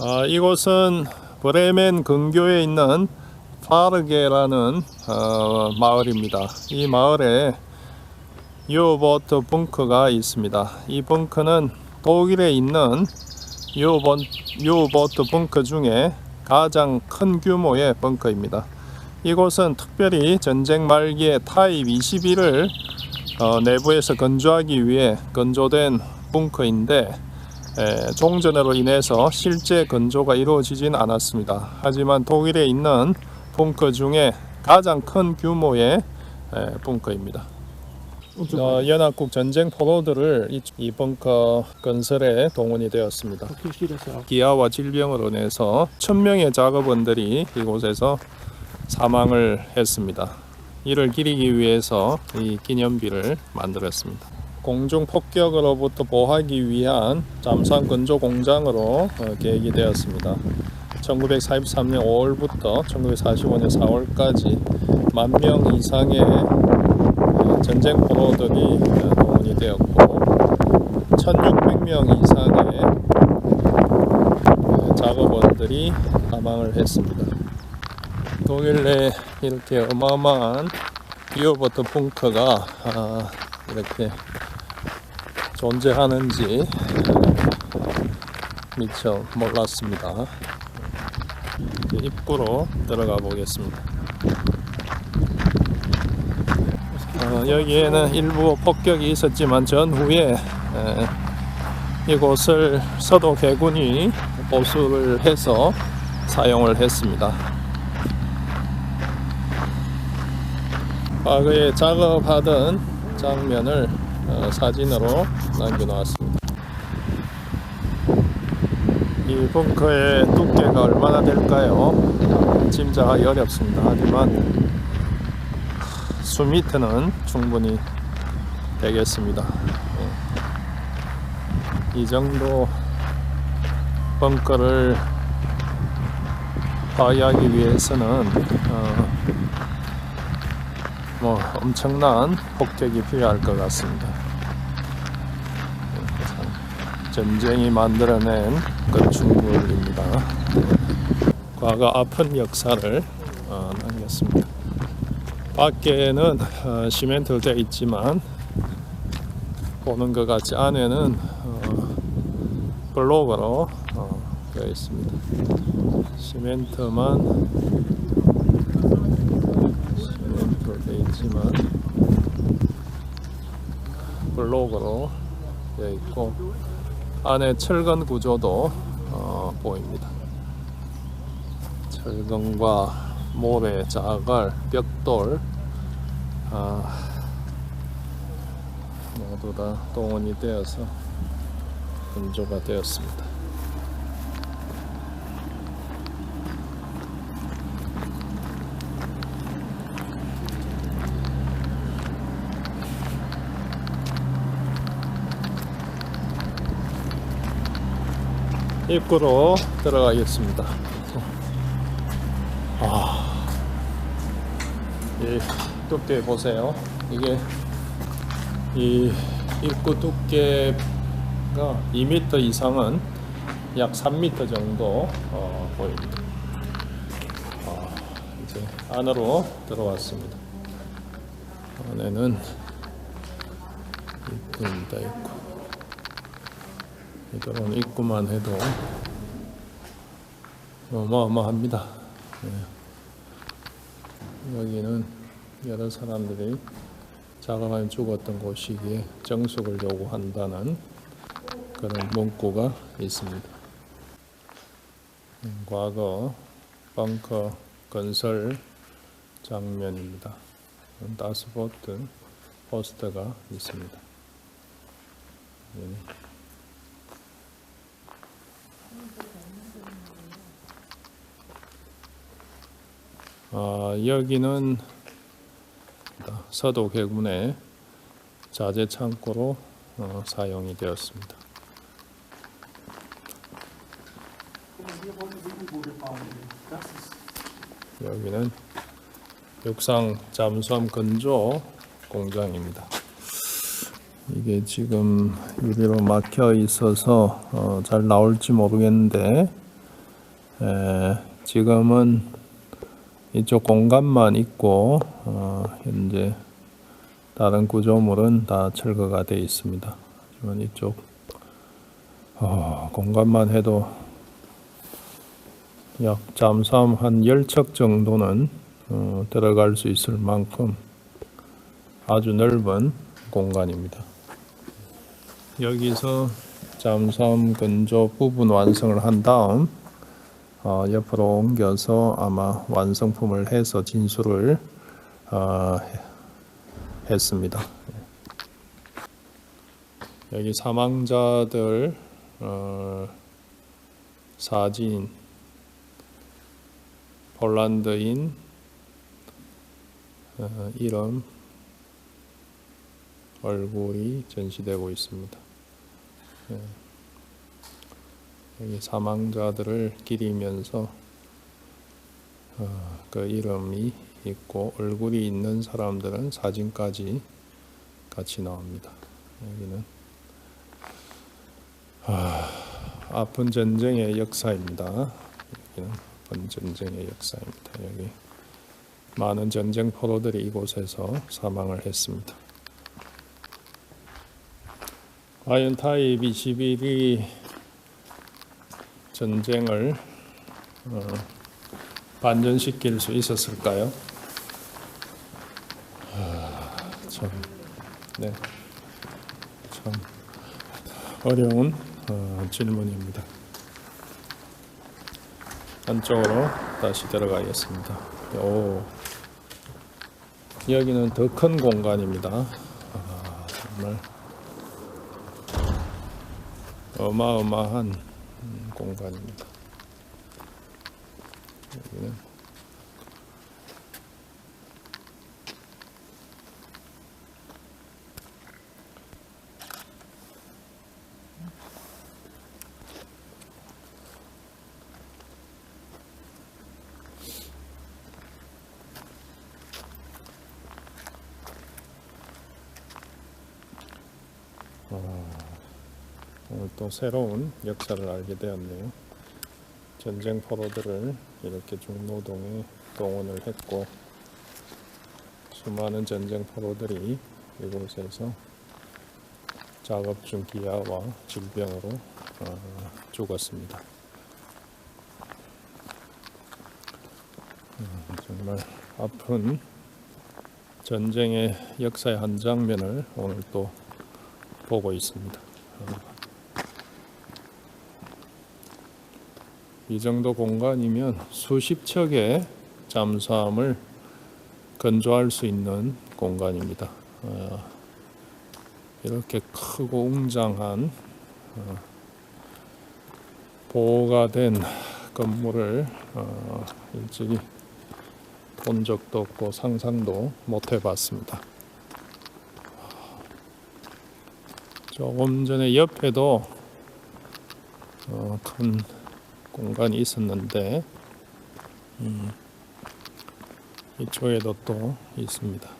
아, 이곳은 브레멘 근교에 있는 파르게라는 어, 마을입니다. 이 마을에 유보트 벙커가 있습니다. 이 벙커는 독일에 있는 유보트 벙커 중에 가장 큰 규모의 벙커입니다. 이곳은 특별히 전쟁 말기에 타입 21을 어, 내부에서 건조하기 위해 건조된 벙커인데 에, 종전으로 인해서 실제 건조가 이루어지진 않았습니다. 하지만 독일에 있는 벙커 중에 가장 큰 규모의 에, 벙커입니다. 어, 연합국 전쟁 포로들을 이, 이 벙커 건설에 동원이 되었습니다. 기아와 질병으로 인해서 천명의 작업원들이 이곳에서 사망을 했습니다. 이를 기리기 위해서 이 기념비를 만들었습니다. 공중 폭격으로부터 보호하기 위한 잠수함 건조 공장으로 어, 계획이 되었습니다. 1943년 5월부터 1945년 4월까지 만 명 이상의 어, 전쟁 포로들이 어, 동원이 되었고 1,600명 이상의 작업원들이 사망을 했습니다. 독일 내 이렇게 어마어마한 비오버터 벙커가 아, 이렇게 존재하는지 미처 몰랐습니다. 입구로 들어가 보겠습니다. 어, 여기에는 일부 폭격이 있었지만 전후에 에, 이곳을 서도 개군이 보수를 해서 사용을 했습니다. 과거에 작업하던 장면을 어, 사진으로 남겨놓았습니다. 이 벙커의 두께가 얼마나 될까요? 짐작하기 어렵습니다. 하지만 수미터는 충분히 되겠습니다. 예. 이 정도 벙커를 파괴하기 위해서는 어, 뭐 엄청난 폭격이 필요할 것 같습니다. 전쟁이 만들어낸 건축물입니다. 과거 아픈 역사를 어, 남겼습니다. 밖에는 어, 시멘트로 되어 있지만 보는 것 같이 안에는 어, 블록으로 어, 되어 있습니다. 시멘트만 시멘트로 되어 있지만 블록으로 되어 있고 안에 철근 구조도 어, 보입니다. 철근과 모래, 자갈, 벽돌 아, 모두 다 동원이 되어서 건조가 되었습니다. 입구로 들어가겠습니다. 아, 이 두께 보세요. 이게 이 입구 두께가 2m 이상은 약 3m 정도 어, 보입니다. 아, 이제 안으로 들어왔습니다. 안에는 입구입니다. 입구. 이들은 입구만 해도 어마어마합니다. 네. 여기는 여러 사람들이 자가가 죽었던 곳이기에 정숙을 요구한다는 그런 문구가 있습니다. 음, 과거 벙커 건설 장면입니다. 다스보트 포스터가 있습니다. 네. 아, 여기는 서도 개군의 자재 창고로 어, 사용이 되었습니다. 여기는 육상 잠수함 건조 공장입니다. 이게 지금 유리로 막혀 있어서 어, 잘 나올지 모르겠는데 에, 지금은 이쪽 공간만 있고 어, 현재 다른 구조물은 다 철거가 되어 있습니다. 하지만 이쪽 어, 공간만 해도 약 잠수함 한 10척 정도는 어, 들어갈 수 있을 만큼 아주 넓은 공간입니다. 여기서 잠수함 근조 부분 완성을 한 다음 어, 옆으로 옮겨서 아마 완성품을 해서 진수를 어, 해- 했습니다. 여기 사망자들 어, 사진 폴란드인 어, 이름 얼굴이 전시되고 있습니다. 예. 여기 사망자들을 기리면서 어, 그 이름이 있고 얼굴이 있는 사람들은 사진까지 같이 나옵니다. 여기는 아, 아픈 전쟁의 역사입니다. 여기는 아픈 전쟁의 역사입니다. 여기 많은 전쟁 포로들이 이곳에서 사망을 했습니다. 과연 타입 21이 전쟁을 어, 반전시킬 수 있었을까요? 아, 참, 네, 참 어려운 어, 질문입니다. 안쪽으로 다시 들어가겠습니다. 오, 여기는 더 큰 공간입니다. 아, 정말 어마어마한 음, 공간입니다. 또 새로운 역사를 알게 되었네요. 전쟁 포로들을 이렇게 중노동에 동원을 했고 수많은 전쟁 포로들이 이곳에서 작업 중 기아와 질병으로 어, 죽었습니다. 음, 정말 아픈 전쟁의 역사의 한 장면을 오늘 또 보고 있습니다. 이 정도 공간이면 수십 척의 잠수함을 건조할 수 있는 공간입니다. 어, 이렇게 크고 웅장한 어, 보호가 된 건물을 어, 일찍이 본 적도 없고 상상도 못 해봤습니다. 조금 전에 옆에도 어, 큰 공간이 있었는데 음, 이쪽에도 또 있습니다.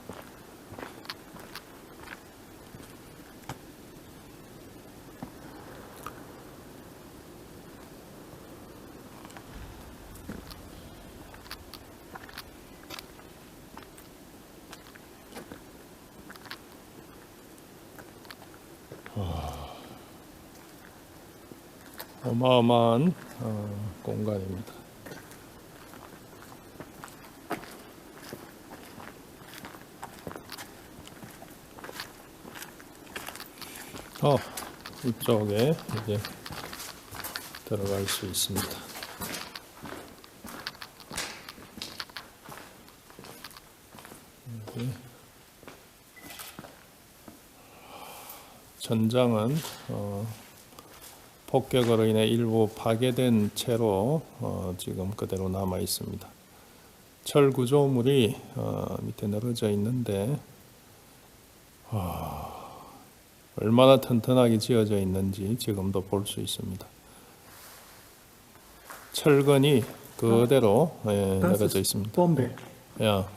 어마어마한 어, 공간입니다. 어, 이쪽에 이제 들어갈 수 있습니다. 전장은 어, 폭격으로 인해 일부 파괴된 채로 어, 지금 그대로 남아 있습니다. 철 구조물이 어, 밑에 늘어져 있는데 아, 얼마나 튼튼하게 지어져 있는지 지금도 볼 수 있습니다. 철근이 그대로 예, Das 늘어져 있습니다. Bombe. 야,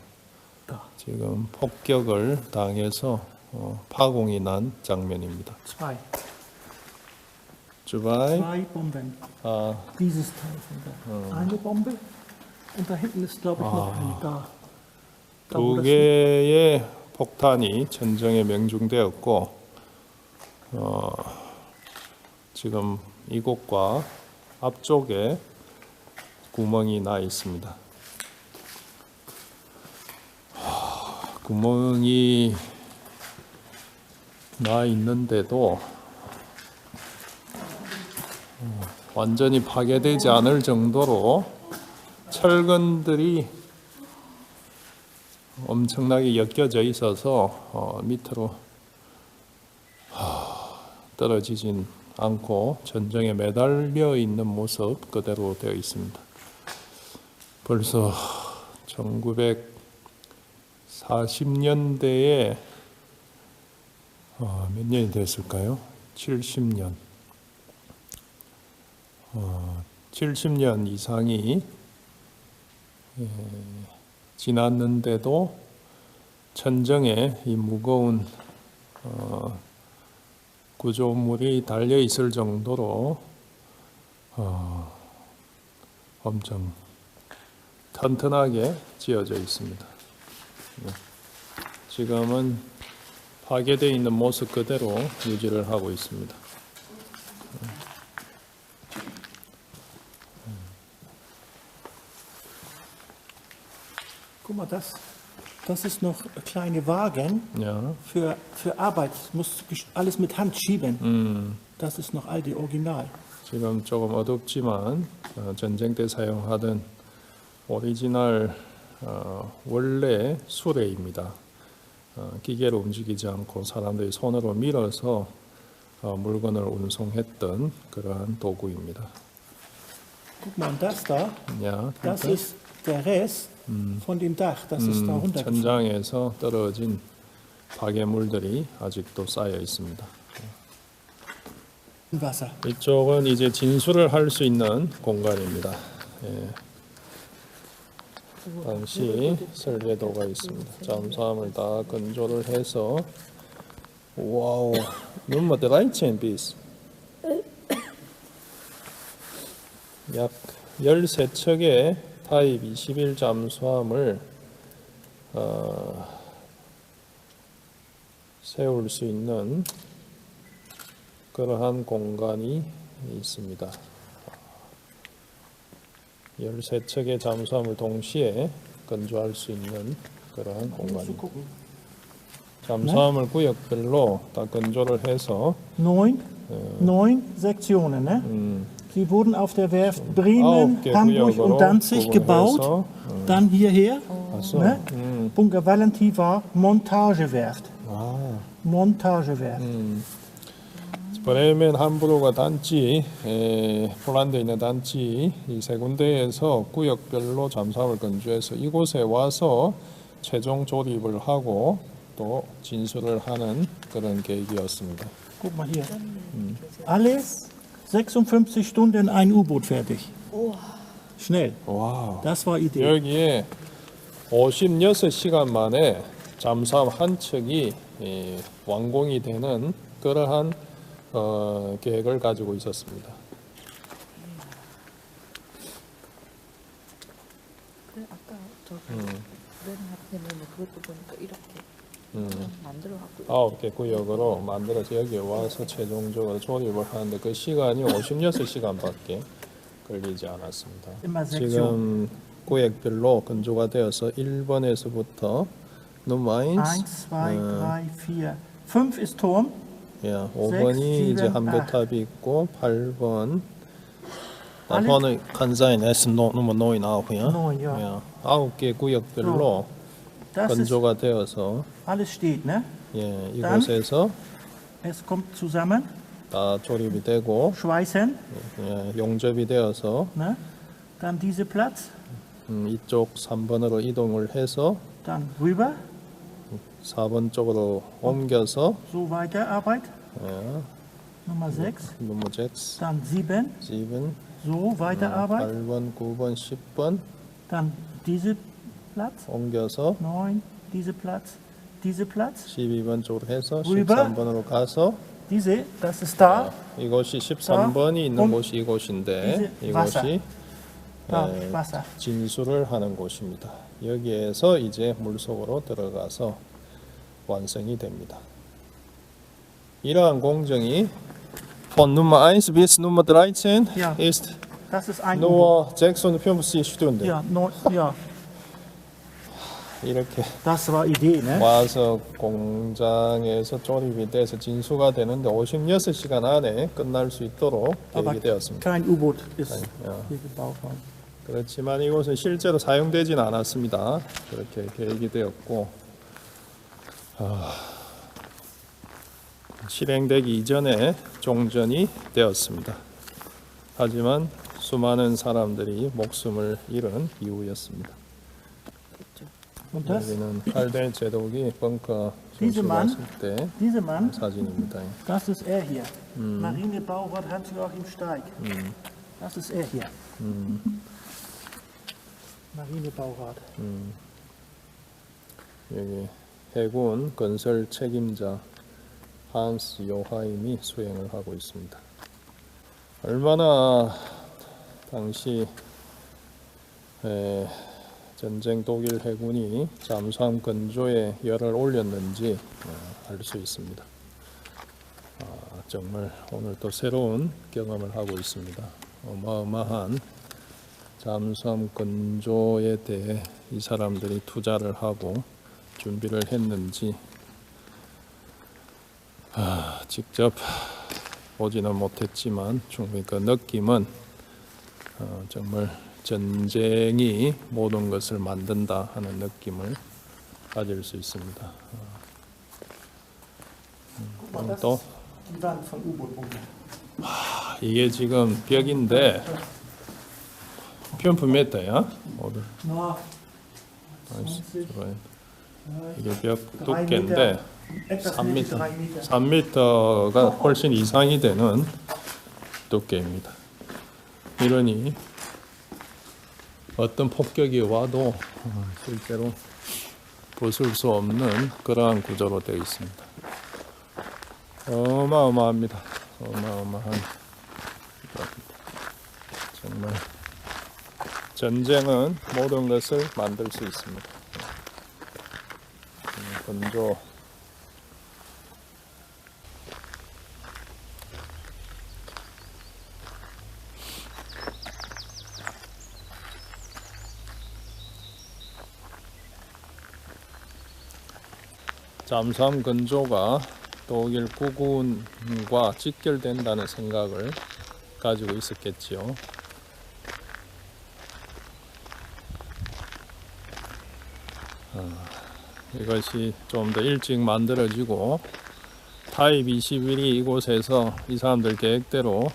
Da. 지금 폭격을 당해서 어, 파공이 난 장면입니다. 주바이. zwei Bomben. 아, Dieses Teil von da. Eine Bombe und da hinten ist, glaube ich, noch eine da. Da, 두 개의 폭탄이 전정에 명중되었고 어, 지금 이곳과 앞쪽에 구멍이 나 있습니다. 하, 구멍이 나 있는데도 어, 완전히 파괴되지 않을 정도로 철근들이 엄청나게 엮여져 있어서 어, 밑으로 하, 떨어지진 않고 전정에 매달려 있는 모습 그대로 되어 있습니다. 벌써 1940년대에 어, 몇 년이 됐을까요? 70년. 어, 70년 이상이 예, 지났는데도 천정에 이 무거운 어, 구조물이 달려 있을 정도로 어, 엄청 튼튼하게 지어져 있습니다. 네. 지금은 파괴되어 있는 모습 그대로 유지를 하고 있습니다. Mal, das, das ist noch kleine Wagen 야, für, für Arbeit. Muss alles mit Hand schieben. 음, Das ist noch alte Original. 지금 조금 어둡지만 어, 전쟁 때 사용하던 오리지널 어, 원래 수레입니다. 어, 기계로 움직이지 않고 사람들이 손으로 밀어서 어, 물건을 운송했던 그러한 도구입니다. Guck mal, das da, 야, das 그러니까, ist der Rest von dem Dach. Das ist da 음, runtergefallen. 천장에서 떨어진 파괴물들이 아직도 쌓여 있습니다. Wasser. 이쪽은 이제 진술을 할 수 있는 공간입니다. 예. 당시 설계도가 있습니다. 잠수함을 다 건조를 해서 와우, nummer 13 bis 약 13척의 타입 21 잠수함을 어, 세울 수 있는 그러한 공간이 있습니다. 13척의 잠수함을 동시에 건조할 수 있는 그러한 공간입니다. 잠수함을 구역별로 다 건조를 해서 Neun, neun Sektionen. Ne? 음, Sie wurden auf der Werft Bremen, 개 Hamburg und Danzig gebaut. Dann hierher. 봤어. Ne? 음, Bunker Valentin war Montagewerft. 아, Montagewerft. 음. 브레멘 함부르가 단지, 에, 폴란드에 있는 단지 이 세 군데에서 구역별로 잠수함을 건조해서 이곳에 와서 최종 조립을 하고 또 진술을 하는 그런 계획이었습니다. Guck mal hier. Alle 56 Stunden ein U-Boot fertig. Schnell. 와, Das war Idee. 여기에 56시간 만에 잠수함 한 척이 예, 완공이 되는 그러한 어, 계획을 가지고 있었습니다. 그래 아까 저기 맨 앞에 있는 그것도 보니까 이렇게 음. 아홉 개 구역으로 만들어서 여기에 와서 최종적으로 조립을 하는데 그 시간이 56시간밖에 걸리지 않았습니다. 지금 구역별로 건조가 되어서 1번에서부터 넘버 1, 1, 2, 3, 4. 5 ist Turm. 예, 5번이 이제 칠, 한배탑이 있고 8번 alle- 번은 간사인 S 노 넘버 9 아홉 야. Neun, ja. 예, 아홉 개 구역별로 ist, 건조가 되어서 alles steht, ne? 예, 이곳에서 Es kommt zusammen. 다 조립이 되고 Schweißen, 예, 용접이 되어서 ne? Dann diese Platz. 음, 이쪽 3번으로 이동을 해서 Dann rüber. 4번 쪽으로 옮겨서 So weiter Arbeit. 예, Nummer 6. 넘버 6, Dann 7. 7, So weiter Arbeit. 8번, 9번, 10번 Dann diese Platz. 옮겨서 9. Diese Platz. Diese Platz. 12번 쪽으로 해서 우리가? 13번으로 가서 Diese, das ist da. 이곳이 13번이 있는 음. 곳이 이곳인데 이제 와사. 이곳이 Da, 에, Wasser. 진수를 하는 곳입니다. 여기에서 이제 물속으로 들어가서 완성이 됩니다. 이러한 공정이 von Nummer 1 bis Nummer 13 Ja. ist Das ist ein U-Boot. nur 650 Stunden. Ja, no, ja, 이렇게 das war Idee, ne? 와서 공장에서 조립이 돼서 진수가 되는데 56시간 안에 끝날 수 있도록 Aber 계획이 되었습니다. kein U-Boot ist Ja. hier gebaut worden. 그렇지만 이곳은 실제로 사용되지는 않았습니다. 그렇게 계획이 되었고 아, 실행되기 이전에 종전이 되었습니다. 하지만 수많은 사람들이 목숨을 잃은 이유였습니다. 여기는 할대 제독이 벙커 Diese Mann- dieser Mann, 사진입니다. das ist er hier. Marinebaurat Hans-Joachim Steig. Das ist er hier. Marinebaurat. 여기 해군 건설 책임자 한스 요하임이 수행을 하고 있습니다. 얼마나 당시 에, 전쟁 독일 해군이 잠수함 건조에 열을 올렸는지 어, 알수 있습니다. 아, 정말 오늘 또 새로운 경험을 하고 있습니다. 어마어마한 잠수함 건조에 대해 이 사람들이 투자를 하고 준비를 했는지 아, 직접 보지는 못했지만 충분히 그 느낌은 어, 정말 전쟁이 모든 것을 만든다 하는 느낌을 가질 수 있습니다. 어, 음, 또 U-Boot-Bunker. 이게 지금 벽인데 편품 메타야? 오늘 Na, 아이씨, 20, 저거야. ja, 이게 벽 두께인데 Meter, etwas 3 mehr m als drei Meter. 3m가 훨씬 이상이 되는 두께입니다. 이러니 어떤 폭격이 와도 어, 실제로 부술 수 없는 그러한 구조로 되어 있습니다. 어마어마합니다. 어마어마한. 정말 전쟁은 모든 것을 만들 수 있습니다. 음, 건 잠수함 건조가 독일 구군과 직결된다는 생각을 가지고 있었겠지요. 아, 이것이 좀 더 일찍 만들어지고 타입 21이 이곳에서 이 사람들 계획대로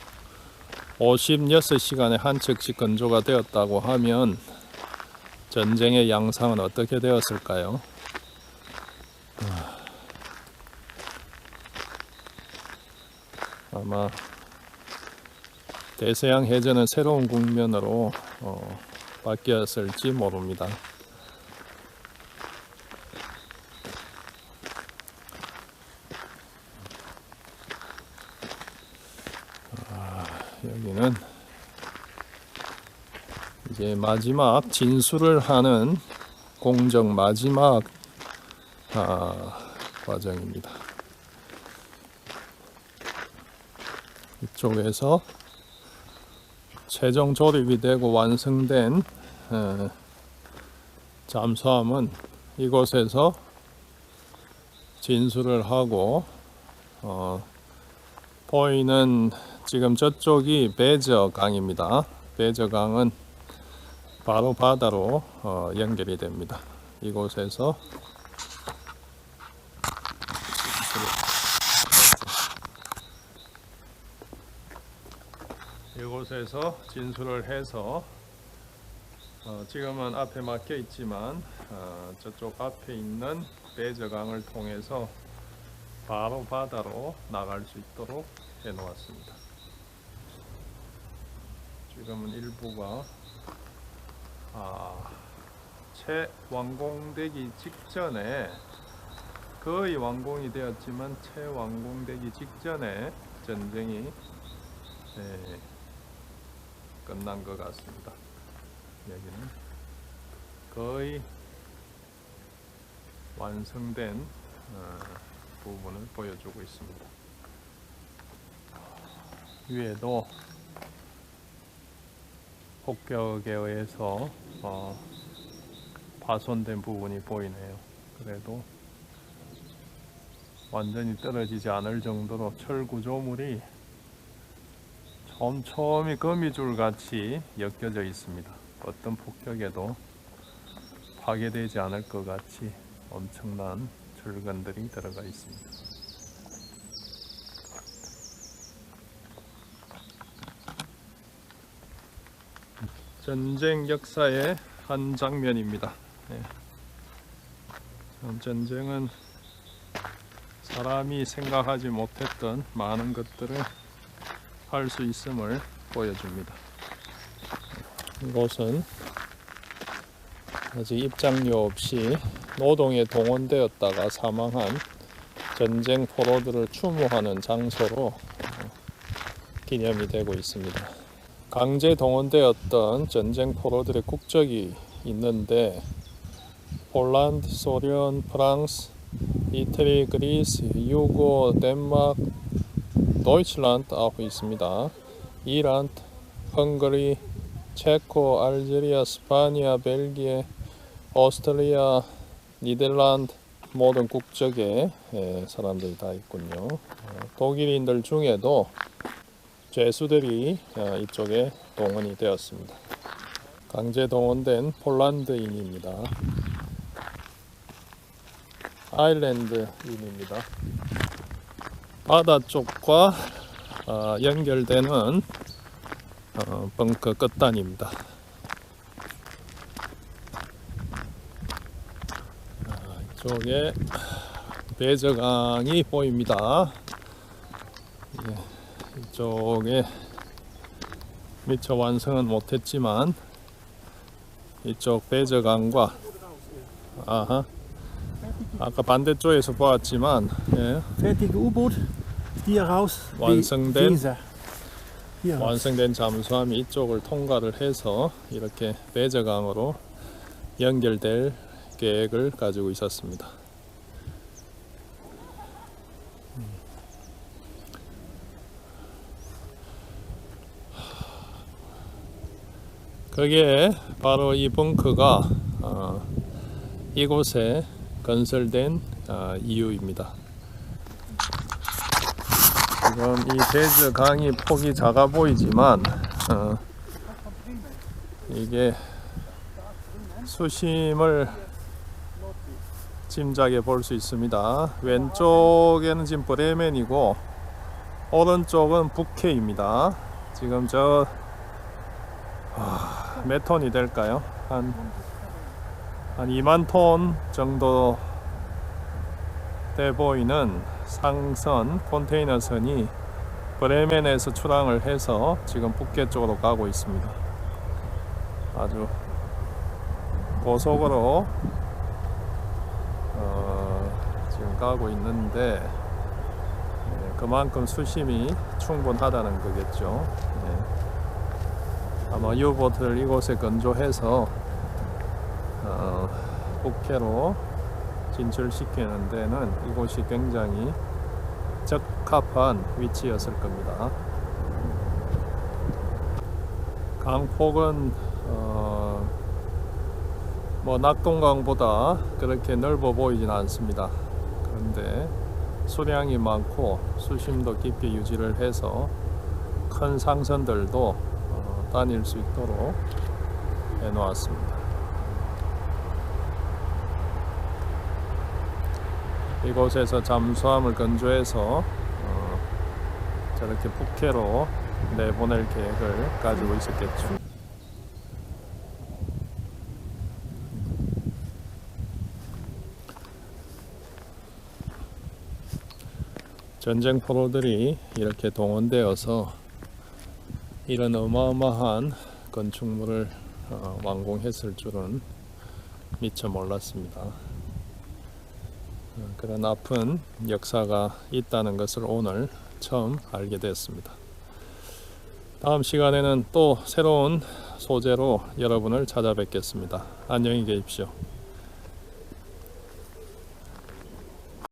56시간에 한 척씩 건조가 되었다고 하면 전쟁의 양상은 어떻게 되었을까요? 아마 대서양 해전은 새로운 국면으로 어, 바뀌었을지 모릅니다. 아, 여기는 이제 마지막 진수를 하는 공정 마지막 아, 과정입니다. 이쪽에서 최종 조립이 되고 완성된 어, 잠수함은 이곳에서 진수를 하고 어, 보이는 지금 저쪽이 베저강입니다. 베저강은 바로 바다로 어, 연결이 됩니다. 이곳에서 이 곳에서 진수를 해서 어, 지금은 앞에 막혀 있지만 어, 저쪽 앞에 있는 베저강을 통해서 바로 바다로 나갈 수 있도록 해 놓았습니다. 지금은 일부가 아, 채 완공되기 직전에 거의 완공이 되었지만 채 완공되기 직전에 전쟁이 예, 끝난 것 같습니다. 여기는 거의 완성된 어, 부분을 보여주고 있습니다. 위에도 폭격에 의해서 어, 파손된 부분이 보이네요. 그래도 완전히 떨어지지 않을 정도로 철 구조물이 촘촘히 거미줄 같이 엮여져 있습니다. 어떤 폭격에도 파괴되지 않을 것 같이 엄청난 철근들이 들어가 있습니다. 전쟁 역사의 한 장면입니다. 네. 참 전쟁은 사람이 생각하지 못했던 많은 것들을 할 수 있음을 보여줍니다. 이곳은 아직 입장료 없이 노동에 동원되었다가 사망한 전쟁 포로들을 추모하는 장소로 어, 기념이 되고 있습니다. 강제 동원되었던 전쟁 포로들의 국적이 있는데 폴란드, 소련, 프랑스, 이태리, 그리스, 유고, 덴마크, 도이칠란드 아고 있습니다. 이란트, 헝가리, 체코, 알제리아, 스파니아, 벨기에, 오스트리아, 니der란드 모든 국적의 예, 사람들이 다 있군요. 어, 독일인들 중에도 죄수들이 어, 이쪽에 동원이 되었습니다. 강제 동원된 폴란드인입니다. 아일랜드인입니다. 바다 쪽과 어, 연결되는 어, 벙커 끝단입니다. 아, 이쪽에 배저강이 보입니다. 예, 이쪽에 미처 완성은 못했지만 이쪽 배저강과 아하 아까 반대쪽에서 보았지만 예, Fertige U-Boot, die 완성된 Weser. Hier raus. 완성된 잠수함이 이쪽을 통과를 해서 이렇게 배저강으로 연결될 계획을 가지고 있었습니다. 음. 그게 바로 이 벙커가 어, 이곳에 건설된 어, 이유입니다. 지금 이 대저 강이 폭이 작아 보이지만 어, 이게 수심을 짐작해 볼 수 있습니다. 왼쪽에는 지금 브레멘이고 오른쪽은 북해입니다. 지금 저 아, 몇 톤이 될까요? 한, 한 2만 톤 정도 돼 보이는 상선 컨테이너선이 브레멘에서 출항을 해서 지금 북해 쪽으로 가고 있습니다. 아주 고속으로 어, 지금 가고 있는데 네, 그만큼 수심이 충분하다는 거겠죠. 네. 아마 유보트를 이곳에 건조해서 어, 북해로 진출시키는 데는 이곳이 굉장히 적합한 위치였을 겁니다. 강폭은 어, 뭐 낙동강보다 그렇게 넓어 보이진 않습니다. 그런데 수량이 많고 수심도 깊이 유지를 해서 큰 상선들도 어, 다닐 수 있도록 해놓았습니다. 이곳에서 잠수함을 건조해서 어, 저렇게 북해로 내보낼 계획을 가지고 있었겠죠. 전쟁 포로들이 이렇게 동원되어서 이런 어마어마한 건축물을 어, 완공했을 줄은 미처 몰랐습니다. 어, 그런 아픈 역사가 있다는 것을 오늘 처음 알게 되었습니다. 다음 시간에는 또 새로운 소재로 여러분을 찾아뵙겠습니다. 안녕히 계십시오.